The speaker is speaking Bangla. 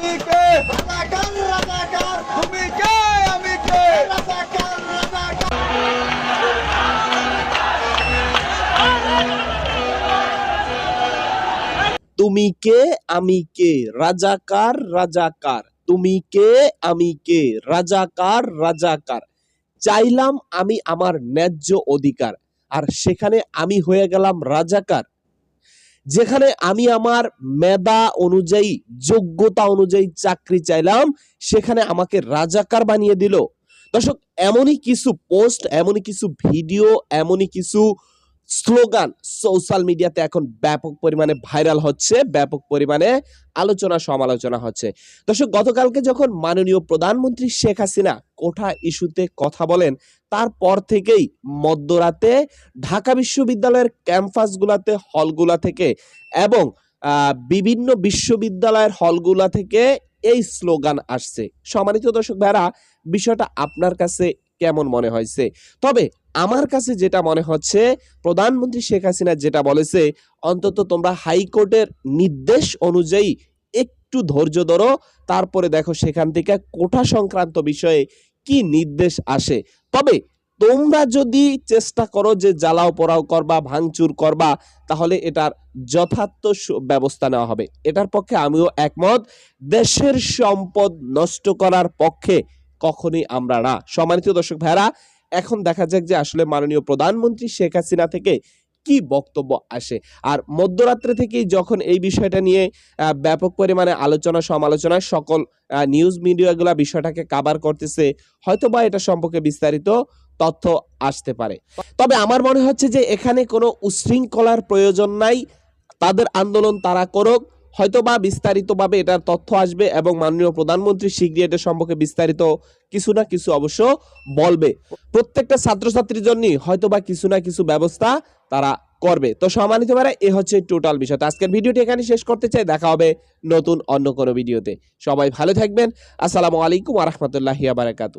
আমি কে রাজাকার রাজাকার। তুমি কে আমি কে রাজাকার রাজাকার। তুমি কে আমি কে? রাজাকার রাজাকার। তুমি কে আমি কে? রাজাকার রাজাকার। চাইলাম আমি আমার ন্যায্য অধিকার। আর সেখানে আমি হয়ে গেলাম রাজাকার। যেখানে আমি আমার মেধা অনুযায়ী, যোগ্যতা অনুযায়ী চাকরি চাইলাম, সেখানে আমাকে রাজাকার বানিয়ে দিল। দর্শক, এমনই কিছু পোস্ট এমনই কিছু ভিডিও এমনই কিছু স্লোগান সোশ্যাল মিডিয়াতে এখন ব্যাপক পরিমাণে ভাইরাল হচ্ছে, ব্যাপক পরিমাণে আলোচনা সমালোচনা হচ্ছে। দর্শক, গতকালকে যখন মাননীয় প্রধানমন্ত্রী শেখ হাসিনা কোঠা ইস্যুতে কথা বলেন, তারপর থেকেই মধ্যরাতে ঢাকা বিশ্ববিদ্যালয়ের ক্যাম্পাসগুলোতে, হলগুলা থেকে এবং বিভিন্ন বিশ্ববিদ্যালয়ের হলগুলা থেকে এই স্লোগান আসছে। সম্মানিত দর্শক ভাইরা বিষয়টা আপনার কাছে কেমন মনে হয়েছে? তবে আমার কাছে যেটা মনে হচ্ছে, প্রধানমন্ত্রী শেখ হাসিনা যেটা বলেছে, অন্তত তোমরা হাইকোর্টের নির্দেশ অনুযায়ী একটু ধৈর্য ধরো, তারপরে দেখো সেখান থেকে কোঠা সংক্রান্ত বিষয়ে কি নির্দেশ আসে। তবে তোমরা যদি চেষ্টা করো যে জ্বালাও পোড়াও করবা, ভাঙচুর করবা, তাহলে এটার যথার্থ ব্যবস্থা নেওয়া হবে। এটার পক্ষে আমিও একমত। দেশের সম্পদ নষ্ট করার পক্ষে কখনোই আমরা না। সম্মানিত দর্শক ভাইরা এখন দেখা যাক যে আসলে মাননীয় প্রধানমন্ত্রী শেখ হাসিনা থেকে কি বক্তব্য আসে। আর মধ্যরাত্রে থেকেই যখন এই বিষয়টা নিয়ে ব্যাপক পরিমাণে আলোচনা, সমালোচনা, সকল নিউজ মিডিয়াগুলো বিষয়টাকে কাবার করতেছে, হয়তোবা এটা সম্পর্কে বিস্তারিত তথ্য আসতে পারে। তবে আমার মনে হচ্ছে যে এখানে কোনো উশৃঙ্খলার প্রয়োজন নাই। তাদের আন্দোলন তারা করুক হয়তোবা বিস্তারিতভাবে এটার তথ্য আসবে এবং মাননীয় প্রধানমন্ত্রী শীঘ্রই এটা সম্পর্কে বিস্তারিত কিছু না কিছু অবশ্য বলবে। প্রত্যেকটা ছাত্রছাত্রীর জন্য হয়তোবা কিছু না কিছু ব্যবস্থা তারা করবে। তো সম্মানিত ভাইরা, এ হচ্ছে টোটাল বিষয়। আজকের ভিডিওটি এখানে শেষ করতে চাই। দেখা হবে নতুন অন্য কোনো ভিডিওতে। সবাই ভালো থাকবেন। আসসালামু আলাইকুম আ রহমতুল্লাহি বারাকাতু